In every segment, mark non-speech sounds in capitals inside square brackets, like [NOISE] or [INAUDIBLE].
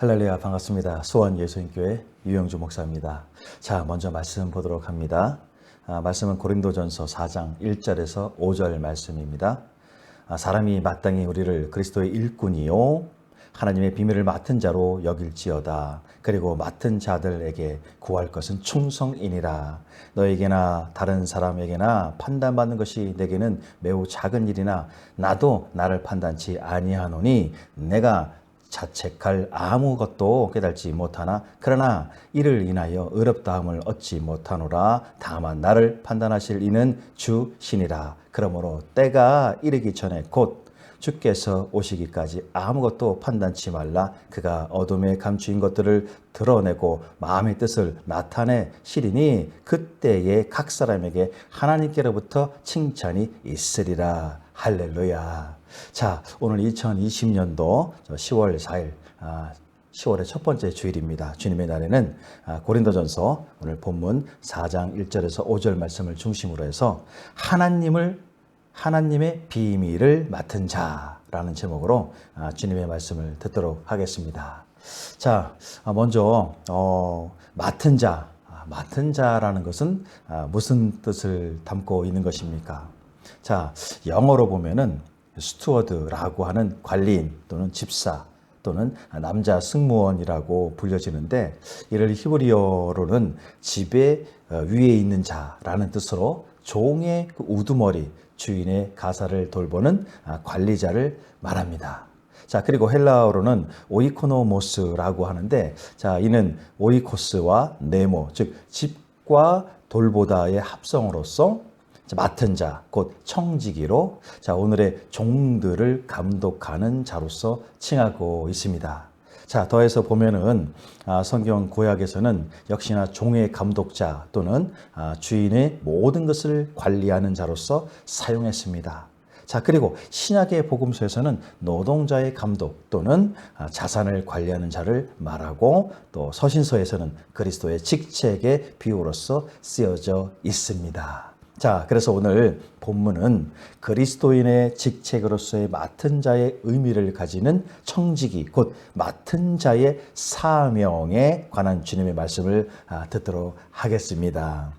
할렐루야 반갑습니다. 수원 예수인교회 유영주 목사입니다. 자, 먼저 말씀 보도록 합니다. 아, 말씀은 고린도전서 4장 1절에서 5절 말씀입니다. 아, 사람이 마땅히 우리를 그리스도의 일꾼이요 하나님의 비밀을 맡은 자로 여길지어다. 그리고 맡은 자들에게 구할 것은 충성이니라. 너에게나 다른 사람에게나 판단받는 것이 내게는 매우 작은 일이나 나도 나를 판단치 아니하노니 내가 자책할 아무것도 깨달지 못하나? 그러나 이를 인하여 어렵다함을 얻지 못하노라. 다만 나를 판단하실 이는 주 신이라. 그러므로 때가 이르기 전에 곧 주께서 오시기까지 아무것도 판단치 말라. 그가 어둠에 감추인 것들을 드러내고 마음의 뜻을 나타내 시리니 그때에 각 사람에게 하나님께로부터 칭찬이 있으리라. 할렐루야 자 오늘 2020년도 10월 4일 10월의 첫 번째 주일입니다. 주님의 날에는 아, 고린도전서 오늘 본문 4장 1절에서 5절 말씀을 중심으로 해서 하나님을 하나님의 비밀을 맡은 자라는 제목으로 아, 주님의 말씀을 듣도록 하겠습니다. 자, 아, 먼저 어, 맡은 자, 아, 맡은 자라는 것은 아, 무슨 뜻을 담고 있는 것입니까? 자, 영어로 보면은 스튜어드라고 하는 관리인 또는 집사 또는 남자 승무원이라고 불려지는데 이를 히브리어로는 집에 어, 위에 있는 자라는 뜻으로 종의 그 우두머리 주인의 가사를 돌보는 아, 관리자를 말합니다. 자, 그리고 헬라어로는 오이코노모스라고 하는데 자, 이는 오이코스와 네모, 즉 집과 돌보다의 합성으로서 맡은 자, 곧 청지기로 자, 오늘의 종들을 감독하는 자로서 칭하고 있습니다. 자, 더해서 보면은 아, 성경 구약에서는 역시나 종의 감독자 또는 아, 주인의 모든 것을 관리하는 자로서 사용했습니다. 자, 그리고 신약의 복음서에서는 노동자의 감독 또는 아, 자산을 관리하는 자를 말하고 또 서신서에서는 그리스도의 직책의 비유로서 쓰여져 있습니다. 자, 그래서 오늘 본문은 그리스도인의 직책으로서의 맡은 자의 의미를 가지는 청지기, 곧 맡은 자의 사명에 관한 주님의 말씀을 아, 듣도록 하겠습니다.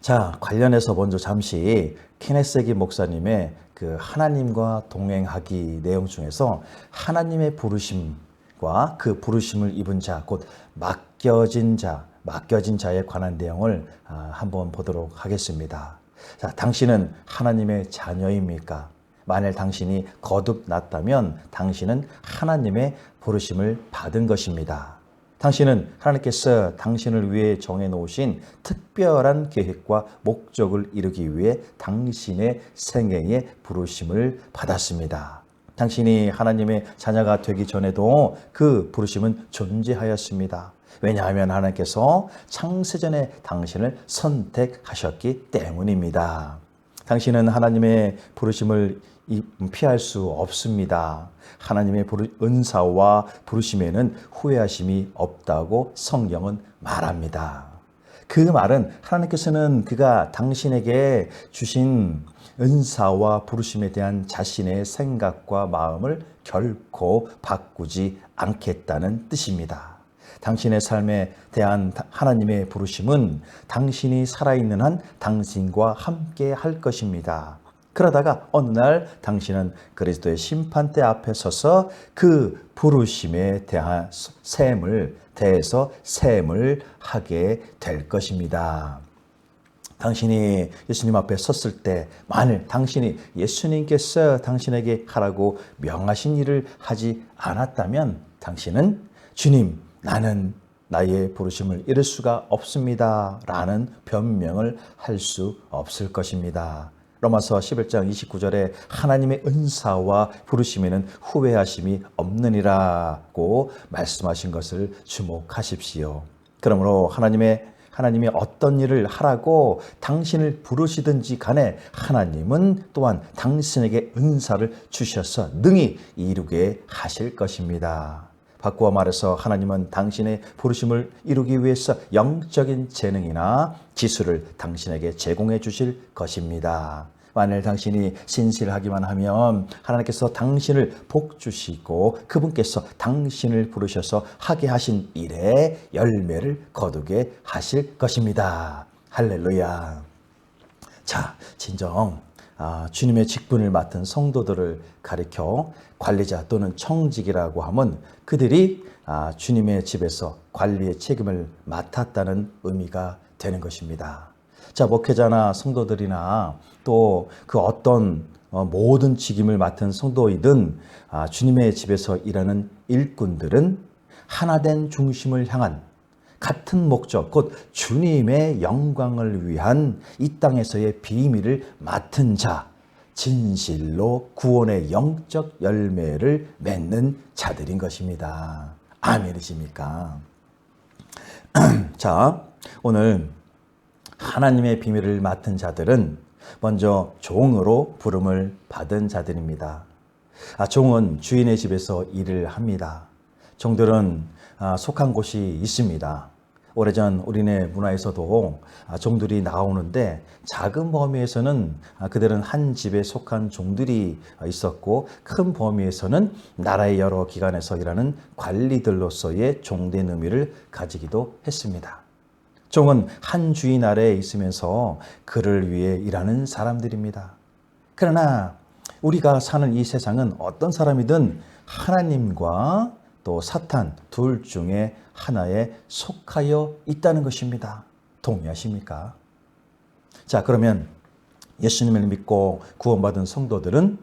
자, 관련해서 먼저 잠시 케네세기 목사님의 그 하나님과 동행하기 내용 중에서 하나님의 부르심과 그 부르심을 입은 자, 곧 맡겨진 자, 맡겨진 자에 관한 내용을 아, 한번 보도록 하겠습니다. 자, 당신은 하나님의 자녀입니까? 만일 당신이 거듭났다면 당신은 하나님의 부르심을 받은 것입니다. 당신은 하나님께서 당신을 위해 정해놓으신 특별한 계획과 목적을 이루기 위해 당신의 생애에 부르심을 받았습니다. 당신이 하나님의 자녀가 되기 전에도 그 부르심은 존재하였습니다. 왜냐하면 하나님께서 창세전에 당신을 선택하셨기 때문입니다. 당신은 하나님의 부르심을 피할 수 없습니다. 하나님의 은사와 부르심에는 후회하심이 없다고 성경은 말합니다. 그 말은 하나님께서는 그가 당신에게 주신 은사와 부르심에 대한 자신의 생각과 마음을 결코 바꾸지 않겠다는 뜻입니다. 당신의 삶에 대한 하나님의 부르심은 당신이 살아있는 한 당신과 함께 할 것입니다. 그러다가 어느 날 당신은 그리스도의 심판대 앞에 서서 그 부르심에 대한 셈을 대해서 셈을 하게 될 것입니다. 당신이 예수님 앞에 섰을 때 만일 당신이 예수님께서 당신에게 하라고 명하신 일을 하지 않았다면 당신은 주님 나는 나의 부르심을 잃을 수가 없습니다. 라는 변명을 할 수 없을 것입니다. 로마서 11장 29절에 하나님의 은사와 부르심에는 후회하심이 없느니라고 말씀하신 것을 주목하십시오. 그러므로 하나님의 하나님이 어떤 일을 하라고 당신을 부르시든지 간에 하나님은 또한 당신에게 은사를 주셔서 능히 이루게 하실 것입니다. 바꾸어 말해서 하나님은 당신의 부르심을 이루기 위해서 영적인 재능이나 기술을 당신에게 제공해 주실 것입니다. 만일 당신이 신실하기만 하면 하나님께서 당신을 복 주시고 그분께서 당신을 부르셔서 하게 하신 일에 열매를 거두게 하실 것입니다. 할렐루야. 자, 진정 아, 주님의 직분을 맡은 성도들을 가리켜 관리자 또는 청직이라고 하면 그들이 아, 주님의 집에서 관리의 책임을 맡았다는 의미가 되는 것입니다. 자, 목회자나 성도들이나 또 그 어떤 어, 모든 직임을 맡은 성도이든 아, 주님의 집에서 일하는 일꾼들은 하나된 중심을 향한 같은 목적, 곧 주님의 영광을 위한 이 땅에서의 비밀을 맡은 자, 진실로 구원의 영적 열매를 맺는 자들인 것입니다. 아멘이십니까? [CLEARS THROAT] 자, 오늘 하나님의 비밀을 맡은 자들은 먼저 종으로 부름을 받은 자들입니다. 아, 종은 주인의 집에서 일을 합니다. 종들은 아, 속한 곳이 있습니다. 오래전 우리네 문화에서도 아, 종들이 나오는데 작은 범위에서는 아, 그들은 한 집에 속한 종들이 있었고 큰 범위에서는 나라의 여러 기관에서 일하는 관리들로서의 종된 의미를 가지기도 했습니다. 종은 한 주인 아래에 있으면서 그를 위해 일하는 사람들입니다. 그러나 우리가 사는 이 세상은 어떤 사람이든 하나님과 또 사탄 둘 중에 하나에 속하여 있다는 것입니다. 동의하십니까? 자, 그러면 예수님을 믿고 구원받은 성도들은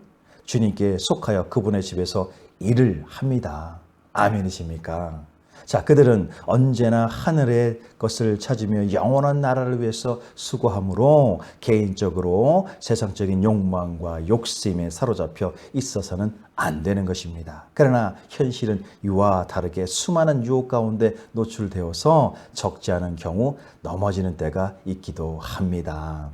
주님께 속하여 그분의 집에서 일을 합니다. 아멘이십니까? 자, 그들은 언제나 하늘의 것을 찾으며 영원한 나라를 위해서 수고함으로 개인적으로 세상적인 욕망과 욕심에 사로잡혀 있어서는 안 되는 것입니다. 그러나 현실은 이와 다르게 수많은 유혹 가운데 노출되어서 적지 않은 경우 넘어지는 때가 있기도 합니다.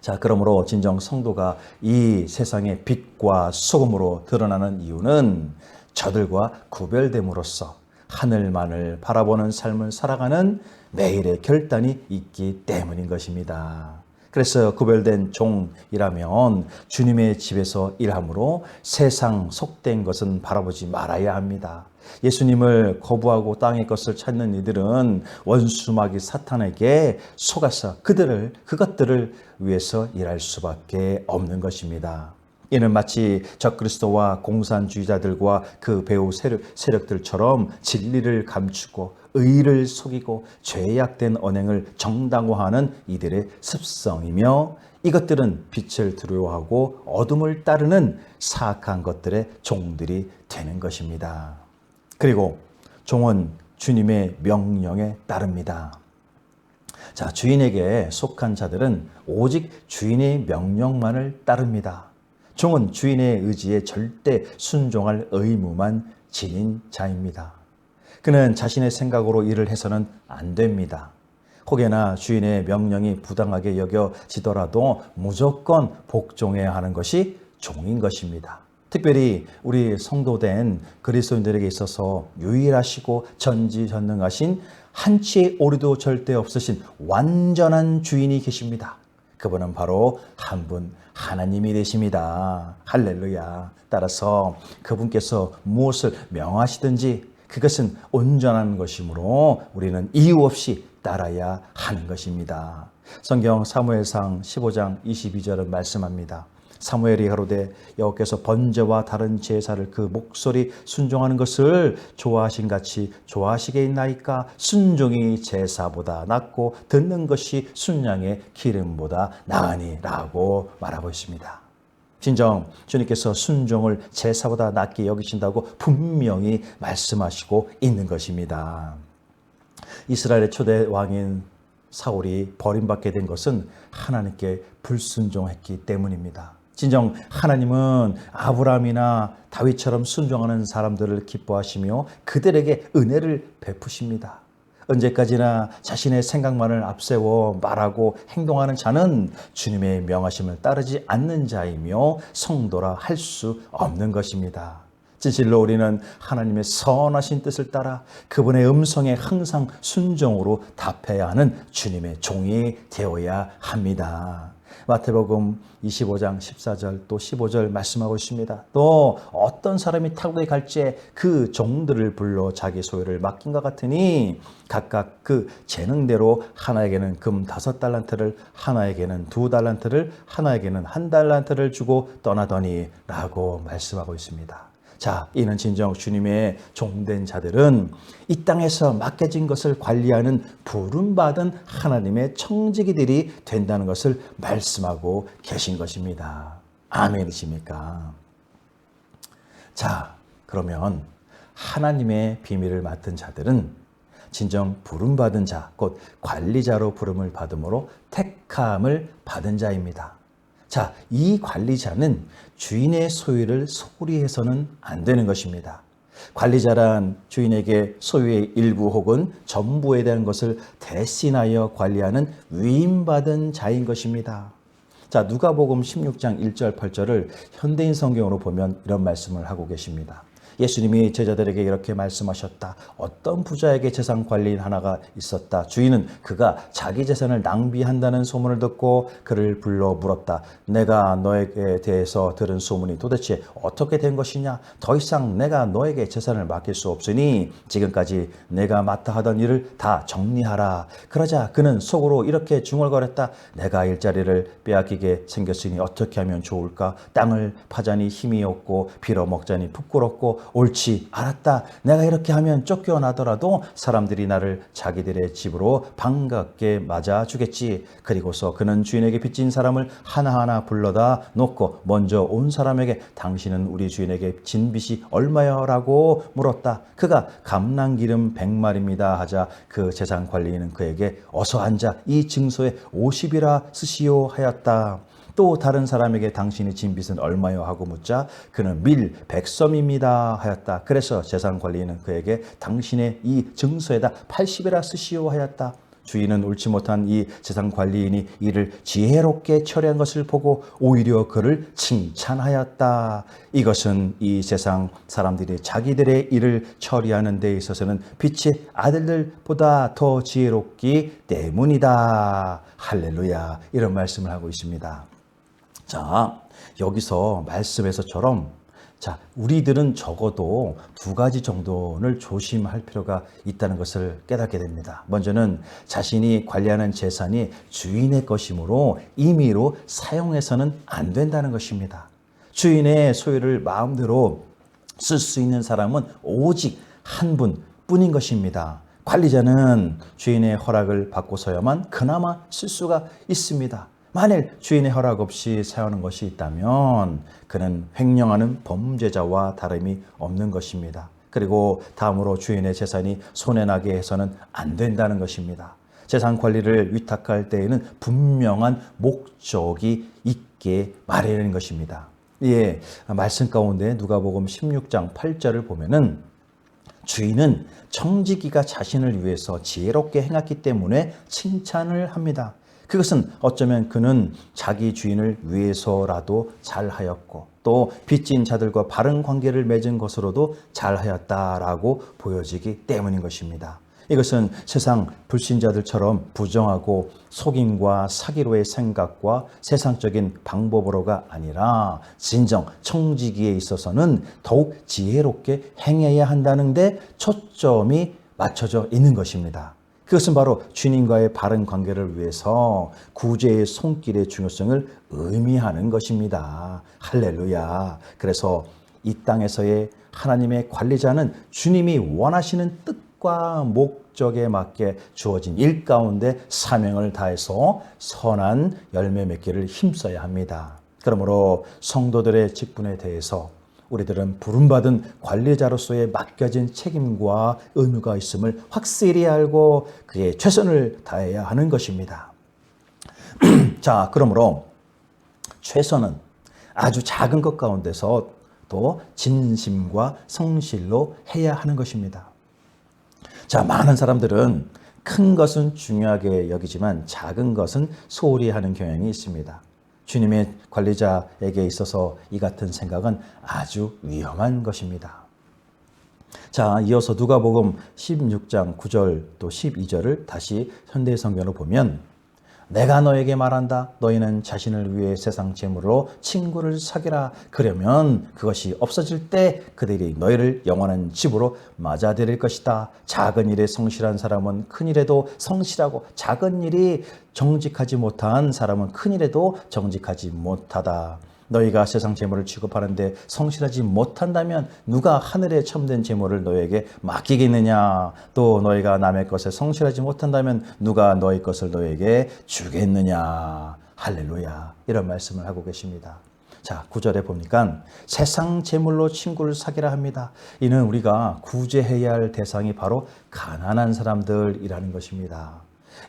자, 그러므로 진정 성도가 이 세상의 빛과 소금으로 드러나는 이유는 저들과 구별됨으로써 하늘만을 바라보는 삶을 살아가는 매일의 결단이 있기 때문인 것입니다. 그래서 구별된 종이라면 주님의 집에서 일함으로 세상 속된 것은 바라보지 말아야 합니다. 예수님을 거부하고 땅의 것을 찾는 이들은 원수마귀 사탄에게 속아서 그들을 그것들을 위해서 일할 수밖에 없는 것입니다. 이는 마치 적그리스도와 공산주의자들과 그 배후 세력, 세력 들처럼 진리를 감추고 의를 속이고 죄악된 언행을 정당화하는 이들의 습성이며 이것들은 빛을 두려워하고 어둠을 따르는 사악한 것들의 종들이 되는 것입니다. 그리고 종은 주님의 명령에 따릅니다. 자, 주인에게 속한 자들은 오직 주인의 명령만을 따릅니다. 종은 주인의 의지에 절대 순종할 의무만 지닌 자입니다. 그는 자신의 생각으로 일을 해서는 안 됩니다. 혹여나 주인의 명령이 부당하게 여겨지더라도 무조건 복종해야 하는 것이 종인 것입니다. 특별히 우리 성도된 그리스도인들에게 있어서 유일하시고 전지전능하신 한치의 오류도 절대 없으신 완전한 주인이 계십니다. 그분은 바로 한 분 하나님이 되십니다. 할렐루야. 따라서 그분께서 무엇을 명하시든지 그것은 온전한 것이므로 우리는 이유 없이 따라야 하는 것입니다. 성경 사무엘상 15장 22절은 말씀합니다. 사무엘이 가로되 여호께서 번제와 다른 제사를 그 목소리 순종하는 것을 좋아하신 같이 좋아하시게 있나이까 순종이 제사보다 낫고 듣는 것이 순양의 기름보다 나으니라고 말하고 있습니다. 진정 주님께서 순종을 제사보다 낫게 여기신다고 분명히 말씀하시고 있는 것입니다. 이스라엘의 초대 왕인 사울이 버림받게 된 것은 하나님께 불순종했기 때문입니다. 진정 하나님은 아브라함이나 다윗처럼 순종하는 사람들을 기뻐하시며 그들에게 은혜를 베푸십니다. 언제까지나 자신의 생각만을 앞세워 말하고 행동하는 자는 주님의 명하심을 따르지 않는 자이며 성도라 할 수 없는 것입니다. 진실로 우리는 하나님의 선하신 뜻을 따라 그분의 음성에 항상 순종으로 답해야 하는 주님의 종이 되어야 합니다. 마태복음 25장 14절 또 15절 말씀하고 있습니다. 또 어떤 사람이 탁구에 갈지 그 종들을 불러 자기 소유를 맡긴 것 같으니 각각 그 재능대로 하나에게는 금 다섯 달란트를 하나에게는 두 달란트를 하나에게는 한 달란트를 주고 떠나더니 라고 말씀하고 있습니다. 자, 이는 진정 주님의 종된 자들은 이 땅에서 맡겨진 것을 관리하는 부름받은 하나님의 청지기들이 된다는 것을 말씀하고 계신 것입니다. 아멘이십니까? 자, 그러면 하나님의 비밀을 맡은 자들은 진정 부름받은 자, 곧 관리자로 부름을 받음으로 택함을 받은 자입니다. 자, 이 관리자는 주인의 소유를 소홀히 해서는 안 되는 것입니다. 관리자란 주인에게 소유의 일부 혹은 전부에 대한 것을 대신하여 관리하는 위임받은 자인 것입니다. 자, 누가복음 16장 1절 8절을 현대인 성경으로 보면 이런 말씀을 하고 계십니다. 예수님이 제자들에게 이렇게 말씀하셨다. 어떤 부자에게 재산 관리인 하나가 있었다. 주인은 그가 자기 재산을 낭비한다는 소문을 듣고 그를 불러 물었다. 내가 너에게 대해서 들은 소문이 도대체 어떻게 된 것이냐? 더 이상 내가 너에게 재산을 맡길 수 없으니 지금까지 내가 맡아 하던 일을 다 정리하라. 그러자 그는 속으로 이렇게 중얼거렸다. 내가 일자리를 빼앗기게 생겼으니 어떻게 하면 좋을까? 땅을 파자니 힘이 없고 빌어먹자니 부끄럽고 옳지 알았다. 내가 이렇게 하면 쫓겨나더라도 사람들이 나를 자기들의 집으로 반갑게 맞아 주겠지. 그리고서 그는 주인에게 빚진 사람을 하나하나 불러다 놓고 먼저 온 사람에게 당신은 우리 주인에게 진 빚이 얼마여라고 물었다. 그가 감난기름 백마리입니다 하자 그 재산 관리인은 그에게 어서 앉아 이 증서에 50이라 쓰시오 하였다. 또 다른 사람에게 당신이 진 빚은 얼마요 하고 묻자 그는 밀 백섬입니다 하였다. 그래서 재산 관리인은 그에게 당신의 이 증서에다 80이라 쓰시오 하였다. 주인은 옳지 못한 이 재산 관리인이 이를 지혜롭게 처리한 것을 보고 오히려 그를 칭찬하였다. 이것은 이 세상 사람들이 자기들의 일을 처리하는 데 있어서는 빛의 아들들보다 더 지혜롭기 때문이다. 할렐루야. 이런 말씀을 하고 있습니다. 자, 여기서 말씀에서처럼 자, 우리들은 적어도 두 가지 정도를 조심할 필요가 있다는 것을 깨닫게 됩니다. 먼저는 자신이 관리하는 재산이 주인의 것이므로 임의로 사용해서는 안 된다는 것입니다. 주인의 소유를 마음대로 쓸 수 있는 사람은 오직 한 분 뿐인 것입니다. 관리자는 주인의 허락을 받고서야만 그나마 쓸 수가 있습니다. 만일 주인의 허락 없이 사용하는 것이 있다면 그는 횡령하는 범죄자와 다름이 없는 것입니다. 그리고 다음으로 주인의 재산이 손해나게 해서는 안 된다는 것입니다. 재산 관리를 위탁할 때에는 분명한 목적이 있게 마련는 것입니다. 예, 말씀 가운데 누가복음 16장 8절을 보면은 주인은 청지기가 자신을 위해서 지혜롭게 행했기 때문에 칭찬을 합니다. 그것은 어쩌면 그는 자기 주인을 위해서라도 잘하였고 또 빚진 자들과 바른 관계를 맺은 것으로도 잘하였다라고 보여지기 때문인 것입니다. 이것은 세상 불신자들처럼 부정하고 속임과 사기로의 생각과 세상적인 방법으로가 아니라 진정 청지기에 있어서는 더욱 지혜롭게 행해야 한다는데 초점이 맞춰져 있는 것입니다. 그것은 바로 주님과의 바른 관계를 위해서 구제의 손길의 중요성을 의미하는 것입니다. 할렐루야. 그래서 이 땅에서의 하나님의 관리자는 주님이 원하시는 뜻과 목적에 맞게 주어진 일 가운데 사명을 다해서 선한 열매 맺기를 힘써야 합니다. 그러므로 성도들의 직분에 대해서 우리들은 부름받은 관리자로서의 맡겨진 책임과 의무가 있음을 확실히 알고 그에 최선을 다해야 하는 것입니다. [CLEARS THROAT] 자, 그러므로 최선은 아주 작은 것 가운데서 또 진심과 성실로 해야 하는 것입니다. 자, 많은 사람들은 큰 것은 중요하게 여기지만 작은 것은 소홀히 하는 경향이 있습니다. 주님의 관리자에게 있어서 이 같은 생각은 아주 위험한 것입니다. 자, 이어서 누가복음 16장 9절 또 12절을 다시 현대 성경으로 보면 내가 너에게 말한다. 너희는 자신을 위해 세상 재물로 친구를 사귀라. 그러면 그것이 없어질 때 그들이 너희를 영원한 집으로 맞아들일 것이다. 작은 일에 성실한 사람은 큰 일에도 성실하고 작은 일이 정직하지 못한 사람은 큰 일에도 정직하지 못하다. 너희가 세상 재물을 취급하는데 성실하지 못한다면 누가 하늘에 첨된 재물을 너희에게 맡기겠느냐? 또 너희가 남의 것에 성실하지 못한다면 누가 너희 것을 너희에게 주겠느냐? 할렐루야. 이런 말씀을 하고 계십니다. 자, 구절에 보니까 세상 재물로 친구를 사귀라 합니다. 이는 우리가 구제해야 할 대상이 바로 가난한 사람들이라는 것입니다.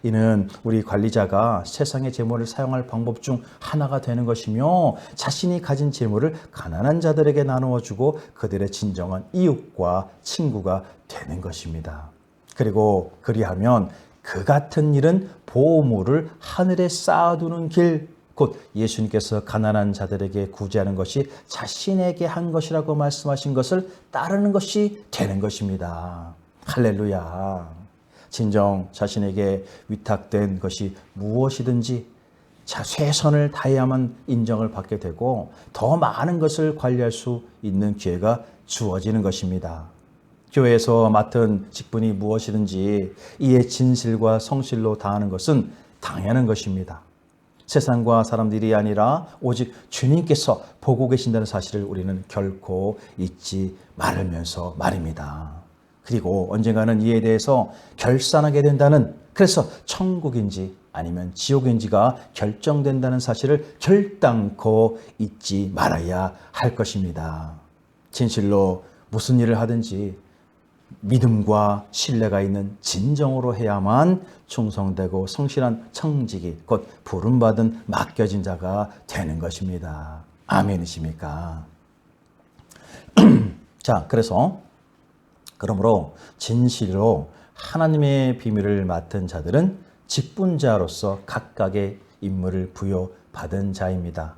이는 우리 관리자가 세상의 재물을 사용할 방법 중 하나가 되는 것이며 자신이 가진 재물을 가난한 자들에게 나누어 주고 그들의 진정한 이웃과 친구가 되는 것입니다. 그리고 그리하면 그 같은 일은 보물을 하늘에 쌓아두는 길, 곧 예수님께서 가난한 자들에게 구제하는 것이 자신에게 한 것이라고 말씀하신 것을 따르는 것이 되는 것입니다. 할렐루야. 진정 자신에게 위탁된 것이 무엇이든지 자, 최선을 다해야만 인정을 받게 되고 더 많은 것을 관리할 수 있는 기회가 주어지는 것입니다. 교회에서 맡은 직분이 무엇이든지 이에 진실과 성실로 다하는 것은 당연한 것입니다. 세상과 사람들이 아니라 오직 주님께서 보고 계신다는 사실을 우리는 결코 잊지 말으면서 말입니다. 그리고 언젠가는 이에 대해서 결산하게 된다는 그래서 천국인지 아니면 지옥인지가 결정된다는 사실을 결단코 잊지 말아야 할 것입니다. 진실로 무슨 일을 하든지 믿음과 신뢰가 있는 진정으로 해야만 충성되고 성실한 청직이 곧 부름받은 맡겨진 자가 되는 것입니다. 아멘이십니까? [CLEARS THROAT] 자, 그래서 그러므로 진실로 하나님의 비밀을 맡은 자들은 직분자로서 각각의 임무를 부여받은 자입니다.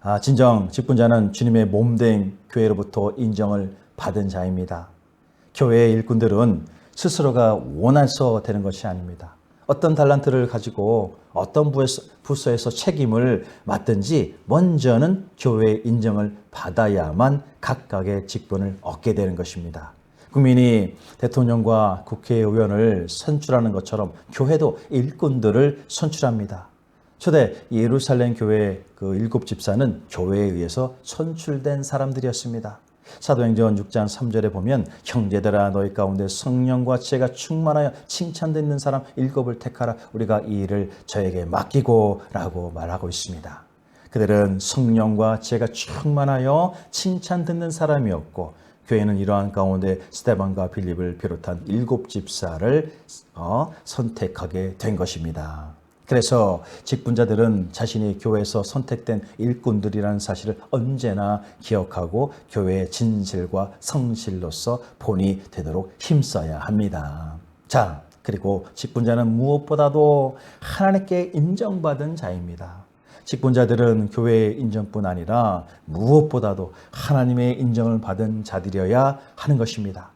아, 진정 직분자는 주님의 몸된 교회로부터 인정을 받은 자입니다. 교회의 일꾼들은 스스로가 원해서 되는 것이 아닙니다. 어떤 달란트를 가지고 어떤 부서에서 책임을 맡든지 먼저는 교회의 인정을 받아야만 각각의 직분을 얻게 되는 것입니다. 국민이 대통령과 국회의원을 선출하는 것처럼 교회도 일꾼들을 선출합니다. 초대 예루살렘 교회 그 일곱 집사는 교회에 의해서 선출된 사람들이었습니다. 사도행전 6장 3절에 보면 형제들아 너희 가운데 성령과 지혜가 충만하여 칭찬듣는 사람 일곱을 택하라 우리가 이 일을 저에게 맡기고라고 말하고 있습니다. 그들은 성령과 지혜가 충만하여 칭찬 듣는 사람이었고 교회는 이러한 가운데 스테반과 빌립을 비롯한 일곱 집사를 어, 선택하게 된 것입니다. 그래서 직분자들은 자신이 교회에서 선택된 일꾼들이라는 사실을 언제나 기억하고 교회의 진실과 성실로서 본이 되도록 힘써야 합니다. 자, 그리고 직분자는 무엇보다도 하나님께 인정받은 자입니다. 직분자들은 교회의 인정뿐 아니라 무엇보다도 하나님의 인정을 받은 자들이어야 하는 것입니다.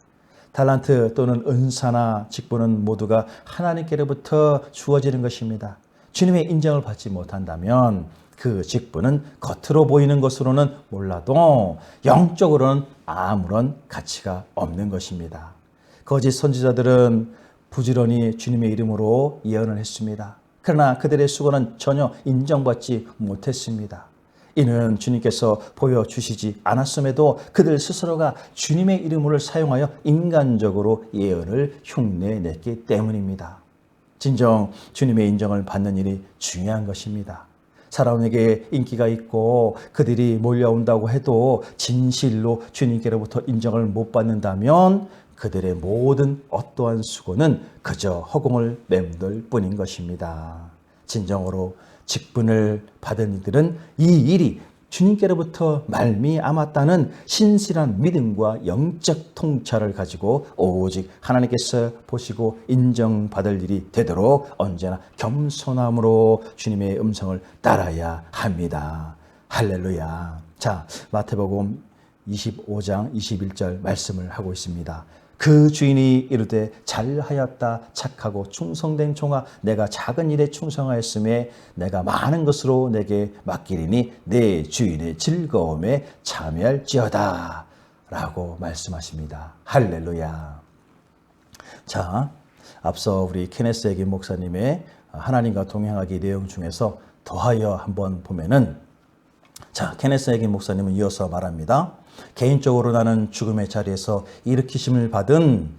달란트 또는 은사나 직분은 모두가 하나님께로부터 주어지는 것입니다. 주님의 인정을 받지 못한다면 그 직분은 겉으로 보이는 것으로는 몰라도 영적으로는 아무런 가치가 없는 것입니다. 거짓 선지자들은 부지런히 주님의 이름으로 예언을 했습니다. 그러나 그들의 수고는 전혀 인정받지 못했습니다. 이는 주님께서 보여주시지 않았음에도 그들 스스로가 주님의 이름을 사용하여 인간적으로 예언을 흉내냈기 때문입니다. 진정 주님의 인정을 받는 일이 중요한 것입니다. 사람에게 인기가 있고 그들이 몰려온다고 해도 진실로 주님께로부터 인정을 못 받는다면 그들의 모든 어떠한 수고는 그저 허공을 맴돌 뿐인 것입니다. 진정으로 직분을 받은 이들은 이 일이 주님께로부터 말미암았다는 신실한 믿음과 영적 통찰을 가지고 오직 하나님께서 보시고 인정받을 일이 되도록 언제나 겸손함으로 주님의 음성을 따라야 합니다. 할렐루야. 자, 마태복음 25장 21절 말씀을 하고 있습니다. 그 주인이 이르되 잘하였다 착하고 충성된 종아 내가 작은 일에 충성하였음에 내가 많은 것으로 내게 맡기리니 내 주인의 즐거움에 참여할지어다 라고 말씀하십니다. 할렐루야. 자, 앞서 우리 케네스 에긴 목사님의 하나님과 동행하기 내용 중에서 더하여 한번 보면은 자, 케네스 에긴 목사님은 이어서 말합니다. 개인적으로 나는 죽음의 자리에서 일으키심을 받은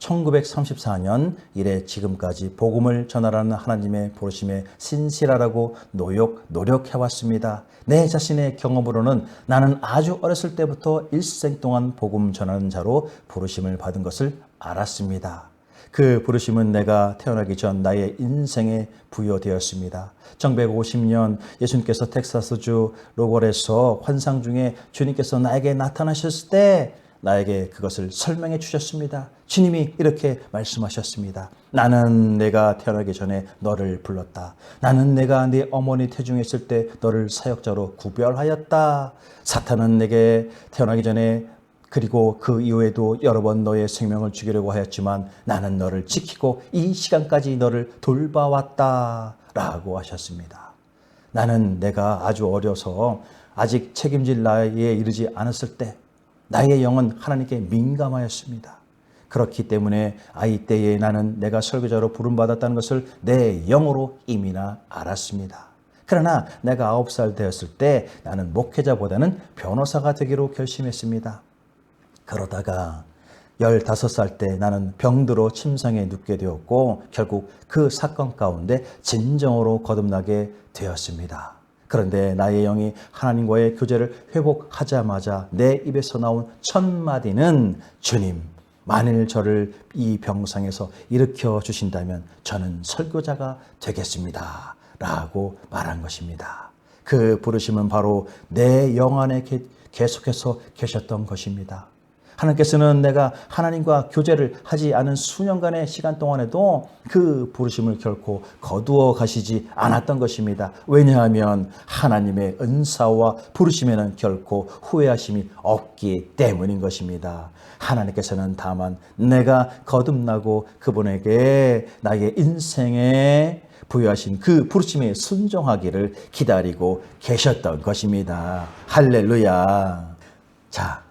1934년 이래 지금까지 복음을 전하라는 하나님의 부르심에 신실하라고 노력, 노력해왔습니다. 내 자신의 경험으로는 나는 아주 어렸을 때부터 일생 동안 복음 전하는 자로 부르심을 받은 것을 알았습니다. 그 부르심은 내가 태어나기 전 나의 인생에 부여되었습니다. 1950년 예수님께서 텍사스주 로걸에서 환상 중에 주님께서 나에게 나타나셨을 때 나에게 그것을 설명해 주셨습니다. 주님이 이렇게 말씀하셨습니다. 나는 내가 태어나기 전에 너를 불렀다. 나는 내가 네 어머니 태중에 있을 때 너를 사역자로 구별하였다. 사탄은 내게 태어나기 전에 그리고 그 이후에도 여러 번 너의 생명을 죽이려고 하였지만 나는 너를 지키고 이 시간까지 너를 돌봐왔다. 라고 하셨습니다. 나는 내가 아주 어려서 아직 책임질 나이에 이르지 않았을 때 나의 영은 하나님께 민감하였습니다. 그렇기 때문에 아이 때에 나는 내가 설교자로 부름받았다는 것을 내 영으로 이미나 알았습니다. 그러나 내가 아홉 살 되었을 때 나는 목회자보다는 변호사가 되기로 결심했습니다. 그러다가 15살 때 나는 병들어 침상에 눕게 되었고 결국 그 사건 가운데 진정으로 거듭나게 되었습니다. 그런데 나의 영이 하나님과의 교제를 회복하자마자 내 입에서 나온 첫 마디는 주님, 만일 저를 이 병상에서 일으켜 주신다면 저는 설교자가 되겠습니다. 라고 말한 것입니다. 그 부르심은 바로 내 영 안에 계속해서 계셨던 것입니다. 하나님께서는 내가 하나님과 교제를 하지 않은 수년간의 시간 동안에도 그 부르심을 결코 거두어 가시지 않았던 것입니다. 왜냐하면 하나님의 은사와 부르심에는 결코 후회하심이 없기 때문인 것입니다. 하나님께서는 다만 내가 거듭나고 그분에게 나의 인생에 부여하신 그 부르심에 순종하기를 기다리고 계셨던 것입니다. 할렐루야. 자,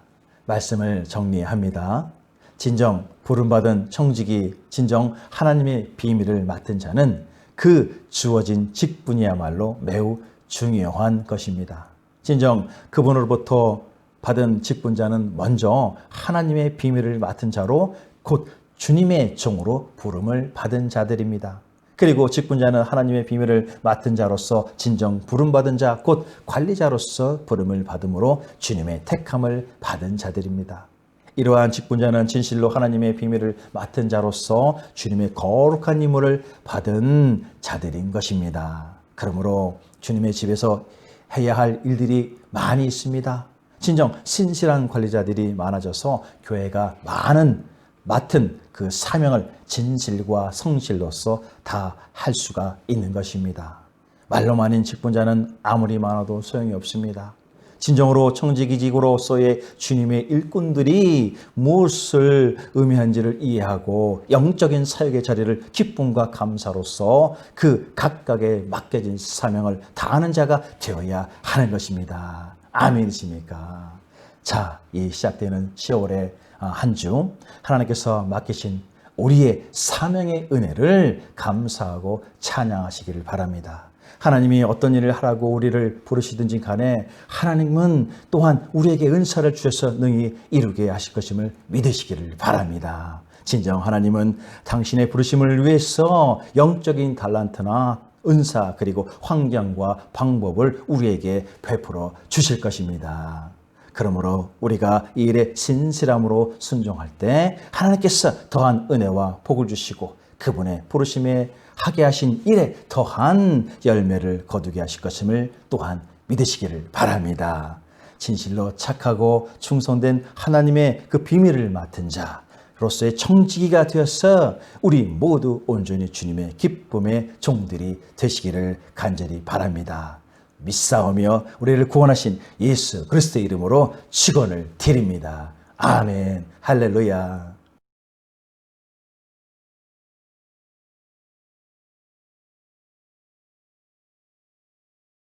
말씀을 정리합니다. 진정 부름받은 청직이 진정 하나님의 비밀을 맡은 자는 그 주어진 직분이야말로 매우 중요한 것입니다. 진정 그분으로부터 받은 직분자는 먼저 하나님의 비밀을 맡은 자로 곧 주님의 종으로 부름을 받은 자들입니다. 그리고 직분자는 하나님의 비밀을 맡은 자로서 진정 부름받은 자, 곧 관리자로서 부름을 받음으로 주님의 택함을 받은 자들입니다. 이러한 직분자는 진실로 하나님의 비밀을 맡은 자로서 주님의 거룩한 임무를 받은 자들인 것입니다. 그러므로 주님의 집에서 해야 할 일들이 많이 있습니다. 진정 신실한 관리자들이 많아져서 교회가 많은 맡은 그 사명을 진실과 성실로서 다 할 수가 있는 것입니다. 말로만인 직분자는 아무리 많아도 소용이 없습니다. 진정으로 청지기직으로서의 주님의 일꾼들이 무엇을 의미한지를 이해하고 영적인 사역의 자리를 기쁨과 감사로서 그 각각의 맡겨진 사명을 다하는 자가 되어야 하는 것입니다. 아멘이십니까? 자, 이 시작되는 10월의 아, 한 주 하나님께서 맡기신 우리의 사명의 은혜를 감사하고 찬양하시기를 바랍니다. 하나님이 어떤 일을 하라고 우리를 부르시든지 간에 하나님은 또한 우리에게 은사를 주셔서 능히 이루게 하실 것임을 믿으시기를 바랍니다. 진정 하나님은 당신의 부르심을 위해서 영적인 달란트나 은사 그리고 환경과 방법을 우리에게 베풀어 주실 것입니다. 그러므로 우리가 이 일에 신실함으로 순종할 때 하나님께서 더한 은혜와 복을 주시고 그분의 부르심에 하게 하신 일에 더한 열매를 거두게 하실 것임을 또한 믿으시기를 바랍니다. 진실로 착하고 충성된 하나님의 그 비밀을 맡은 자 로서의 청지기가 되어서 우리 모두 온전히 주님의 기쁨의 종들이 되시기를 간절히 바랍니다. 믿사오며 우리를 구원하신 예수 그리스도의 이름으로 축원을 드립니다. 아멘. 할렐루야.